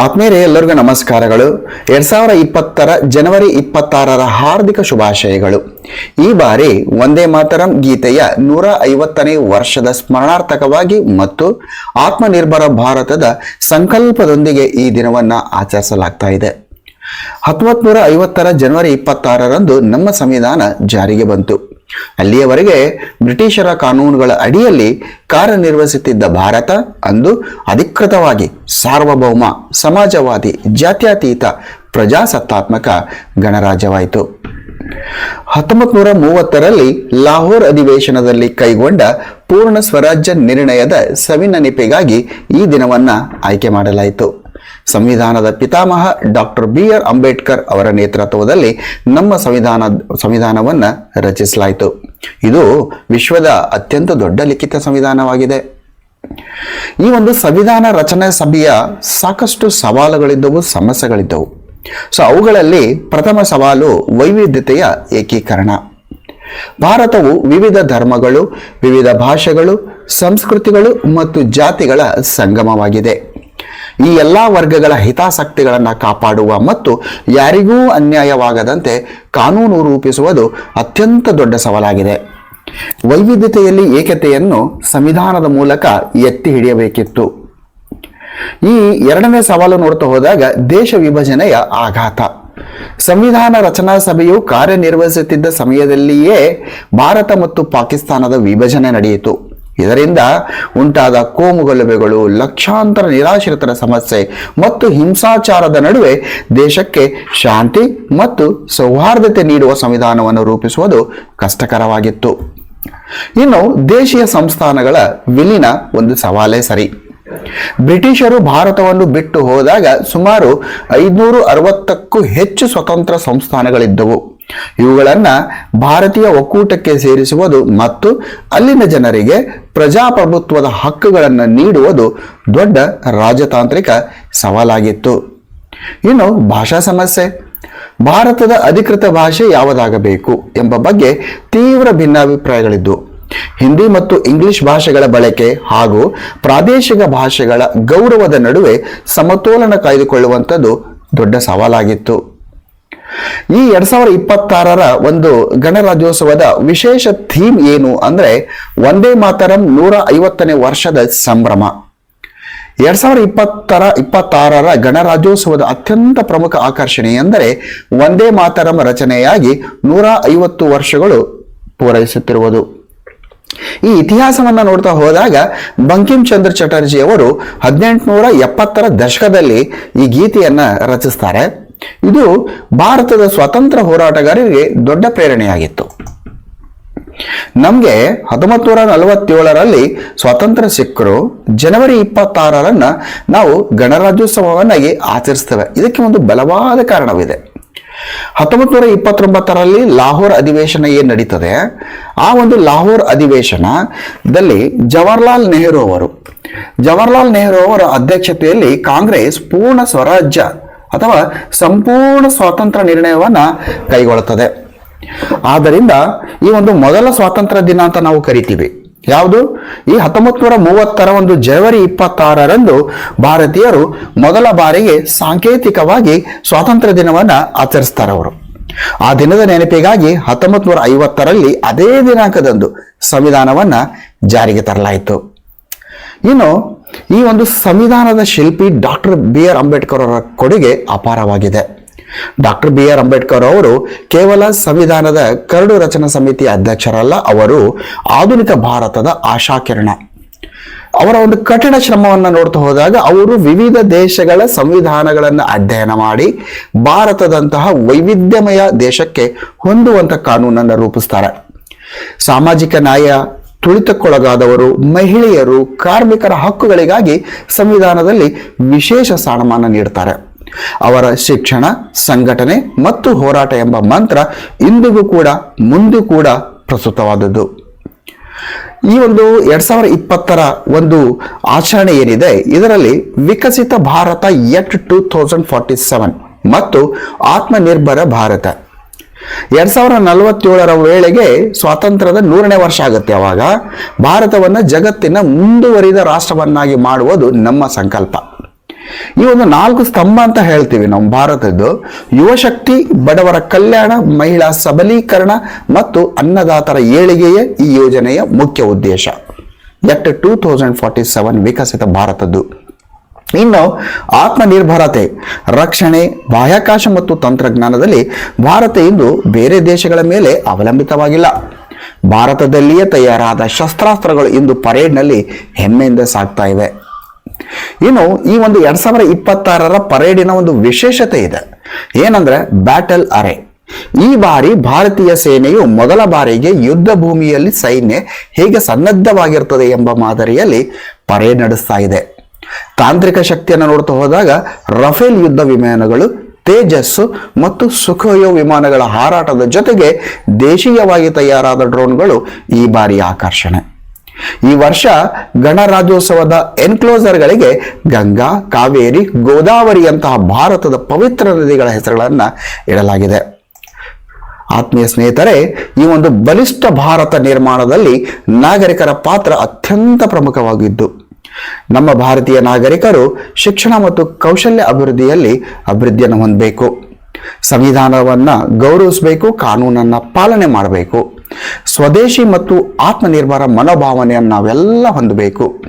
ಆತ್ಮೀಯರೇ, ಎಲ್ಲರಿಗೂ ನಮಸ್ಕಾರಗಳು. ಎರಡ್ ಸಾವಿರ ಇಪ್ಪತ್ತರ ಜನವರಿ ಇಪ್ಪತ್ತಾರರ ಹಾರ್ದಿಕ ಶುಭಾಶಯಗಳು. ಈ ಬಾರಿ ಒಂದೇ ಮಾತರಂ ಗೀತೆಯ ನೂರ ಐವತ್ತನೇ ವರ್ಷದ ಸ್ಮರಣಾರ್ಥಕವಾಗಿ ಮತ್ತು ಆತ್ಮನಿರ್ಭರ ಭಾರತದ ಸಂಕಲ್ಪದೊಂದಿಗೆ ಈ ದಿನವನ್ನು ಆಚರಿಸಲಾಗ್ತಾ ಇದೆ. ಹತ್ತೊಂಬತ್ತು ನೂರ ಐವತ್ತರ ಜನವರಿ ಇಪ್ಪತ್ತಾರರಂದು ನಮ್ಮ ಸಂವಿಧಾನ ಜಾರಿಗೆ ಬಂತು. ಅಲ್ಲಿಯವರೆಗೆ ಬ್ರಿಟಿಷರ ಕಾನೂನುಗಳ ಅಡಿಯಲ್ಲಿ ಕಾರ್ಯನಿರ್ವಹಿಸುತ್ತಿದ್ದ ಭಾರತ ಅಂದು ಅಧಿಕೃತವಾಗಿ ಸಾರ್ವಭೌಮ, ಸಮಾಜವಾದಿ, ಜಾತ್ಯತೀತ, ಪ್ರಜಾಸತ್ತಾತ್ಮಕ ಗಣರಾಜ್ಯವಾಯಿತು. ಹತ್ತೊಂಬತ್ತು ನೂರ ಮೂವತ್ತರಲ್ಲಿ ಲಾಹೋರ್ ಅಧಿವೇಶನದಲ್ಲಿ ಕೈಗೊಂಡ ಪೂರ್ಣ ಸ್ವರಾಜ್ಯ ನಿರ್ಣಯದ ಸವಿನೆನಪಿಗಾಗಿ ಈ ದಿನವನ್ನ ಆಯ್ಕೆ ಮಾಡಲಾಯಿತು. ಸಂವಿಧಾನದ ಪಿತಾಮಹ ಡಾಕ್ಟರ್ ಬಿ ಆರ್ ಅಂಬೇಡ್ಕರ್ ಅವರ ನೇತೃತ್ವದಲ್ಲಿ ನಮ್ಮ ಸಂವಿಧಾನ, ಸಂವಿಧಾನವನ್ನು ರಚಿಸಲಾಯಿತು. ಇದು ವಿಶ್ವದ ಅತ್ಯಂತ ದೊಡ್ಡ ಲಿಖಿತ ಸಂವಿಧಾನವಾಗಿದೆ. ಈ ಒಂದು ಸಂವಿಧಾನ ರಚನೆ ಸಭೆಯ ಸಾಕಷ್ಟು ಸವಾಲುಗಳಿದ್ದವು, ಸಮಸ್ಯೆಗಳಿದ್ದವು. ಸೊ ಅವುಗಳಲ್ಲಿ ಪ್ರಥಮ ಸವಾಲು ವೈವಿಧ್ಯತೆಯ ಏಕೀಕರಣ. ಭಾರತವು ವಿವಿಧ ಧರ್ಮಗಳು, ವಿವಿಧ ಭಾಷೆಗಳು, ಸಂಸ್ಕೃತಿಗಳು ಮತ್ತು ಜಾತಿಗಳ ಸಂಗಮವಾಗಿದೆ. ಈ ಎಲ್ಲ ವರ್ಗಗಳ ಹಿತಾಸಕ್ತಿಗಳನ್ನು ಕಾಪಾಡುವ ಮತ್ತು ಯಾರಿಗೂ ಅನ್ಯಾಯವಾಗದಂತೆ ಕಾನೂನು ರೂಪಿಸುವುದು ಅತ್ಯಂತ ದೊಡ್ಡ ಸವಾಲಾಗಿದೆ. ವೈವಿಧ್ಯತೆಯಲ್ಲಿ ಏಕತೆಯನ್ನು ಸಂವಿಧಾನದ ಮೂಲಕ ಎತ್ತಿ ಹಿಡಿಯಬೇಕಿತ್ತು. ಈ ಎರಡನೇ ಸವಾಲು ನೋಡ್ತಾ ಹೋದಾಗ ದೇಶ ವಿಭಜನೆಯ ಆಘಾತ. ಸಂವಿಧಾನ ರಚನಾ ಸಭೆಯು ಕಾರ್ಯನಿರ್ವಹಿಸುತ್ತಿದ್ದ ಸಮಯದಲ್ಲಿಯೇ ಭಾರತ ಮತ್ತು ಪಾಕಿಸ್ತಾನದ ವಿಭಜನೆ ನಡೆಯಿತು. ಇದರಿಂದ ಉಂಟಾದ ಕೋಮುಗಲಭೆಗಳು ಲಕ್ಷಾಂತರ ನಿರಾಶ್ರಿತರ ಸಮಸ್ಯೆ ಮತ್ತು ಹಿಂಸಾಚಾರದ ನಡುವೆ ದೇಶಕ್ಕೆ ಶಾಂತಿ ಮತ್ತು ಸೌಹಾರ್ದತೆ ನೀಡುವ ಸಂವಿಧಾನವನ್ನು ರೂಪಿಸುವುದು ಕಷ್ಟಕರವಾಗಿತ್ತು. ಇನ್ನು ದೇಶೀಯ ಸಂಸ್ಥಾನಗಳ ವಿಲೀನ ಒಂದು ಸವಾಲೇ ಸರಿ. ಬ್ರಿಟಿಷರು ಭಾರತವನ್ನು ಬಿಟ್ಟು ಹೋದಾಗ ಸುಮಾರು ಐದುನೂರ ಅರವತ್ತಕ್ಕೂ ಹೆಚ್ಚು ಸ್ವತಂತ್ರ ಸಂಸ್ಥಾನಗಳಿದ್ದವು. ಇವುಗಳನ್ನ ಭಾರತೀಯ ಒಕ್ಕೂಟಕ್ಕೆ ಸೇರಿಸುವುದು ಮತ್ತು ಅಲ್ಲಿನ ಜನರಿಗೆ ಪ್ರಜಾಪ್ರಭುತ್ವದ ಹಕ್ಕುಗಳನ್ನು ನೀಡುವುದು ದೊಡ್ಡ ರಾಜತಾಂತ್ರಿಕ ಸವಾಲಾಗಿತ್ತು. ಇನ್ನು ಭಾಷಾ ಸಮಸ್ಯೆ. ಭಾರತದ ಅಧಿಕೃತ ಭಾಷೆ ಯಾವುದಾಗಬೇಕು ಎಂಬ ಬಗ್ಗೆ ತೀವ್ರ ಭಿನ್ನಾಭಿಪ್ರಾಯಗಳಿದ್ದು, ಹಿಂದಿ ಮತ್ತು ಇಂಗ್ಲಿಷ್ ಭಾಷೆಗಳ ಬಳಕೆ ಹಾಗೂ ಪ್ರಾದೇಶಿಕ ಭಾಷೆಗಳ ಗೌರವದ ನಡುವೆ ಸಮತೋಲನ ಕಾಯ್ದುಕೊಳ್ಳುವಂಥದ್ದು ದೊಡ್ಡ ಸವಾಲಾಗಿತ್ತು. ಈ ಎರಡ್ ಸಾವಿರದ ಇಪ್ಪತ್ತಾರರ ಒಂದು ಗಣರಾಜ್ಯೋತ್ಸವದ ವಿಶೇಷ ಥೀಮ್ ಏನು ಅಂದ್ರೆ ಒಂದೇ ಮಾತರಂ ನೂರ ಐವತ್ತನೇ ವರ್ಷದ ಸಂಭ್ರಮ. ಎರಡ್ ಸಾವಿರದ ಇಪ್ಪತ್ತರ, ಇಪ್ಪತ್ತಾರರ ಗಣರಾಜ್ಯೋತ್ಸವದ ಅತ್ಯಂತ ಪ್ರಮುಖ ಆಕರ್ಷಣೆ ಎಂದರೆ ಒಂದೇ ಮಾತರಂ ರಚನೆಯಾಗಿ ನೂರ ಐವತ್ತು ವರ್ಷಗಳು ಪೂರೈಸುತ್ತಿರುವುದು. ಈ ಇತಿಹಾಸವನ್ನ ನೋಡ್ತಾ ಹೋದಾಗ ಬಂಕಿಂ ಚಂದ್ರ ಚಟರ್ಜಿ ಅವರು ಹದಿನೆಂಟುನೂರ ಎಪ್ಪತ್ತರ ದಶಕದಲ್ಲಿ ಈ ಗೀತೆಯನ್ನು ರಚಿಸ್ತಾರೆ. ಇದು ಭಾರತದ ಸ್ವತಂತ್ರ ಹೋರಾಟಗಾರರಿಗೆ ದೊಡ್ಡ ಪ್ರೇರಣೆಯಾಗಿತ್ತು. ನಮಗೆ ಹತ್ತೊಂಬತ್ತು ನೂರ ನಲವತ್ತೇಳರಲ್ಲಿ ಸ್ವಾತಂತ್ರ್ಯ ಸಿಕ್ಕರು, ಜನವರಿ ಇಪ್ಪತ್ತಾರರನ್ನು ನಾವು ಗಣರಾಜ್ಯೋತ್ಸವವನ್ನಾಗಿ ಆಚರಿಸ್ತೇವೆ. ಇದಕ್ಕೆ ಒಂದು ಬಲವಾದ ಕಾರಣವಿದೆ. ಹತ್ತೊಂಬತ್ತು ನೂರ ಇಪ್ಪತ್ತೊಂಬತ್ತರಲ್ಲಿ ಲಾಹೋರ್ ಅಧಿವೇಶನ ಏನು ನಡೀತದೆ? ಆ ಒಂದು ಲಾಹೋರ್ ಅಧಿವೇಶನದಲ್ಲಿ ಜವಾಹರ್ಲಾಲ್ ನೆಹರು ಅವರು. ಜವಾಹರ್ಲಾಲ್ ನೆಹರು ಅವರ ಅಧ್ಯಕ್ಷತೆಯಲ್ಲಿ ಕಾಂಗ್ರೆಸ್ ಪೂರ್ಣ ಸ್ವರಾಜ್ಯ ಅಥವಾ ಸಂಪೂರ್ಣ ಸ್ವಾತಂತ್ರ್ಯ ನಿರ್ಣಯವನ್ನ ಕೈಗೊಳ್ಳುತ್ತದೆ. ಆದ್ದರಿಂದ ಈ ಒಂದು ಮೊದಲ ಸ್ವಾತಂತ್ರ್ಯ ದಿನ ಅಂತ ನಾವು ಕರಿತೀವಿ. ಯಾವುದು? ಈ ಹತ್ತೊಂಬತ್ತು ನೂರ ಮೂವತ್ತರ ಒಂದು ಜನವರಿ ಇಪ್ಪತ್ತಾರರಂದು ಭಾರತೀಯರು ಮೊದಲ ಬಾರಿಗೆ ಸಾಂಕೇತಿಕವಾಗಿ ಸ್ವಾತಂತ್ರ್ಯ ದಿನವನ್ನ ಆಚರಿಸ್ತಾರೆ ಅವರು. ಆ ದಿನದ ನೆನಪಿಗಾಗಿ ಹತ್ತೊಂಬತ್ತು ನೂರ ಐವತ್ತರಲ್ಲಿ ಅದೇ ದಿನಾಂಕದಂದು ಸಂವಿಧಾನವನ್ನ ಜಾರಿಗೆ ತರಲಾಯಿತು. ಇನ್ನು ಈ ಒಂದು ಸಂವಿಧಾನದ ಶಿಲ್ಪಿ ಡಾಕ್ಟರ್ ಬಿ ಆರ್ ಅಂಬೇಡ್ಕರ್ ಅವರ ಕೊಡುಗೆ ಅಪಾರವಾಗಿದೆ. ಡಾಕ್ಟರ್ ಬಿ ಆರ್ ಅಂಬೇಡ್ಕರ್ ಅವರು ಕೇವಲ ಸಂವಿಧಾನದ ಕರಡು ರಚನಾ ಸಮಿತಿಯ ಅಧ್ಯಕ್ಷರಲ್ಲ, ಅವರು ಆಧುನಿಕ ಭಾರತದ ಆಶಾಕಿರಣ ಅವರ ಒಂದು ಕಠಿಣ ಶ್ರಮವನ್ನು ನೋಡ್ತಾ ಹೋದಾಗ ಅವರು ವಿವಿಧ ದೇಶಗಳ ಸಂವಿಧಾನಗಳನ್ನು ಅಧ್ಯಯನ ಮಾಡಿ ಭಾರತದಂತಹ ವೈವಿಧ್ಯಮಯ ದೇಶಕ್ಕೆ ಹೊಂದುವಂತ ಕಾನೂನನ್ನು ರೂಪಿಸ್ತಾರೆ. ಸಾಮಾಜಿಕ ನ್ಯಾಯ ತುಳಿತಕ್ಕೊಳಗಾದವರು ಮಹಿಳೆಯರು ಕಾರ್ಮಿಕರ ಹಕ್ಕುಗಳಿಗಾಗಿ ಸಂವಿಧಾನದಲ್ಲಿ ವಿಶೇಷ ಸ್ಥಾನಮಾನ ನೀಡುತ್ತಾರೆ ಅವರ ಶಿಕ್ಷಣ, ಸಂಘಟನೆ ಮತ್ತು ಹೋರಾಟ ಎಂಬ ಮಂತ್ರ ಇಂದಿಗೂ ಕೂಡ ಮುಂದೆ ಕೂಡ ಪ್ರಸ್ತುತವಾದದ್ದು. ಈ ಒಂದು ಎರಡ್ ಸಾವಿರದ ಇಪ್ಪತ್ತರ ಒಂದು ಆಚರಣೆ ಏನಿದೆ, ಇದರಲ್ಲಿ Viksit Bharat at two thousand forty seven ಮತ್ತು ಆತ್ಮನಿರ್ಭರ ಭಾರತ. ಎರಡ್ ಸಾವಿರದ ನಲವತ್ತೇಳರ ವೇಳೆಗೆ ಸ್ವಾತಂತ್ರ್ಯದ ನೂರನೇ ವರ್ಷ ಆಗುತ್ತೆ ಅವಾಗ. ಭಾರತವನ್ನ ಜಗತ್ತಿನ ಮುಂದುವರಿದ ರಾಷ್ಟ್ರವನ್ನಾಗಿ ಮಾಡುವುದು ನಮ್ಮ ಸಂಕಲ್ಪ. ಈ ಒಂದು ನಾಲ್ಕು ಸ್ತಂಭ ಅಂತ ಹೇಳ್ತೀವಿ ನಮ್ಮ ಭಾರತದ್ದು. ಯುವಶಕ್ತಿ, ಬಡವರ ಕಲ್ಯಾಣ, ಮಹಿಳಾ ಸಬಲೀಕರಣ ಮತ್ತು ಅನ್ನದಾತರ ಏಳಿಗೆಯೇ ಈ ಯೋಜನೆಯ ಮುಖ್ಯ ಉದ್ದೇಶ. At two thousand forty seven ವಿಕಸಿತ ಭಾರತದ್ದು. ಇನ್ನು ಆತ್ಮನಿರ್ಭರತೆ, ರಕ್ಷಣೆ, ಬಾಹ್ಯಾಕಾಶ ಮತ್ತು ತಂತ್ರಜ್ಞಾನದಲ್ಲಿ ಭಾರತ ಇಂದು ಬೇರೆ ದೇಶಗಳ ಮೇಲೆ ಅವಲಂಬಿತವಾಗಿಲ್ಲ. ಭಾರತದಲ್ಲಿಯೇ ತಯಾರಾದ ಶಸ್ತ್ರಾಸ್ತ್ರಗಳು ಇಂದು ಪರೇಡ್ನಲ್ಲಿ ಹೆಮ್ಮೆಯಿಂದ ಸಾಗ್ತಾ ಇವೆ. ಇನ್ನು ಈ ಒಂದು ಎರಡ್ ಸಾವಿರದ ಇಪ್ಪತ್ತಾರರ ಪರೇಡಿನ ಒಂದು ವಿಶೇಷತೆ ಇದೆ. ಏನಂದ್ರೆ ಬ್ಯಾಟಲ್ ಅರೆ. ಈ ಬಾರಿ ಭಾರತೀಯ ಸೇನೆಯು ಮೊದಲ ಬಾರಿಗೆ ಯುದ್ಧ ಭೂಮಿಯಲ್ಲಿ ಸೈನ್ಯ ಹೇಗೆ ಸನ್ನದ್ಧವಾಗಿರ್ತದೆ ಎಂಬ ಮಾದರಿಯಲ್ಲಿ ಪರೇಡ್ ನಡೆಸ್ತಾ ಇದೆ. ತಾಂತ್ರಿಕ ಶಕ್ತಿಯನ್ನು ನೋಡ್ತಾ ಹೋದಾಗ ರಫೇಲ್ ಯುದ್ಧ ವಿಮಾನಗಳು, ತೇಜಸ್ಸು ಮತ್ತು ಸುಖೋಯೋ ವಿಮಾನಗಳ ಹಾರಾಟದ ಜೊತೆಗೆ ದೇಶೀಯವಾಗಿ ತಯಾರಾದ ಡ್ರೋನ್ಗಳು ಈ ಬಾರಿ ಆಕರ್ಷಣೆ. ಈ ವರ್ಷ ಗಣರಾಜ್ಯೋತ್ಸವದ ಎನ್ಕ್ಲೋಸರ್ಗಳಿಗೆ ಗಂಗಾ, ಕಾವೇರಿ, ಗೋದಾವರಿಯಂತಹ ಭಾರತದ ಪವಿತ್ರ ನದಿಗಳ ಹೆಸರುಗಳನ್ನು ಇಡಲಾಗಿದೆ. ಆತ್ಮೀಯ ಸ್ನೇಹಿತರೆ, ಈ ಒಂದು ಬಲಿಷ್ಠ ಭಾರತ ನಿರ್ಮಾಣದಲ್ಲಿ ನಾಗರಿಕರ ಪಾತ್ರ ಅತ್ಯಂತ ಪ್ರಮುಖವಾಗಿದ್ದು ನಮ್ಮ ಭಾರತೀಯ ನಾಗರಿಕರು ಶಿಕ್ಷಣ ಮತ್ತು ಕೌಶಲ್ಯ ಅಭಿವೃದ್ಧಿಯಲ್ಲಿ ಅಭಿವೃದ್ಧಿಯನ್ನು ಹೊಂದಬೇಕು. ಸಂವಿಧಾನವನ್ನ ಗೌರವಿಸಬೇಕು, ಕಾನೂನನ್ನ ಪಾಲನೆ ಮಾಡಬೇಕು. ಸ್ವದೇಶಿ ಮತ್ತು ಆತ್ಮನಿರ್ಭರ ಮನೋಭಾವನೆಯನ್ನು ನಾವೆಲ್ಲ ಹೊಂದಬೇಕು.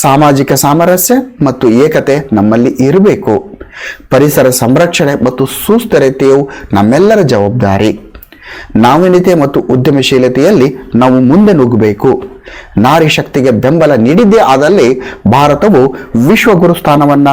ಸಾಮಾಜಿಕ ಸಾಮರಸ್ಯ ಮತ್ತು ಏಕತೆ ನಮ್ಮಲ್ಲಿ ಇರಬೇಕು. ಪರಿಸರ ಸಂರಕ್ಷಣೆ ಮತ್ತು ಸುಸ್ಥಿರತೆಯು ನಮ್ಮೆಲ್ಲರ ಜವಾಬ್ದಾರಿ. ನಾವೀನ್ಯತೆ ಮತ್ತು ಉದ್ಯಮಶೀಲತೆಯಲ್ಲಿ ನಾವು ಮುಂದೆ ನುಗ್ಗಬೇಕು. ನಾರಿ ಶಕ್ತಿಗೆ ಬೆಂಬಲ ನೀಡಿದ್ದೇ ಆದಲ್ಲಿ ಭಾರತವು ವಿಶ್ವಗುರು ಸ್ಥಾನವನ್ನ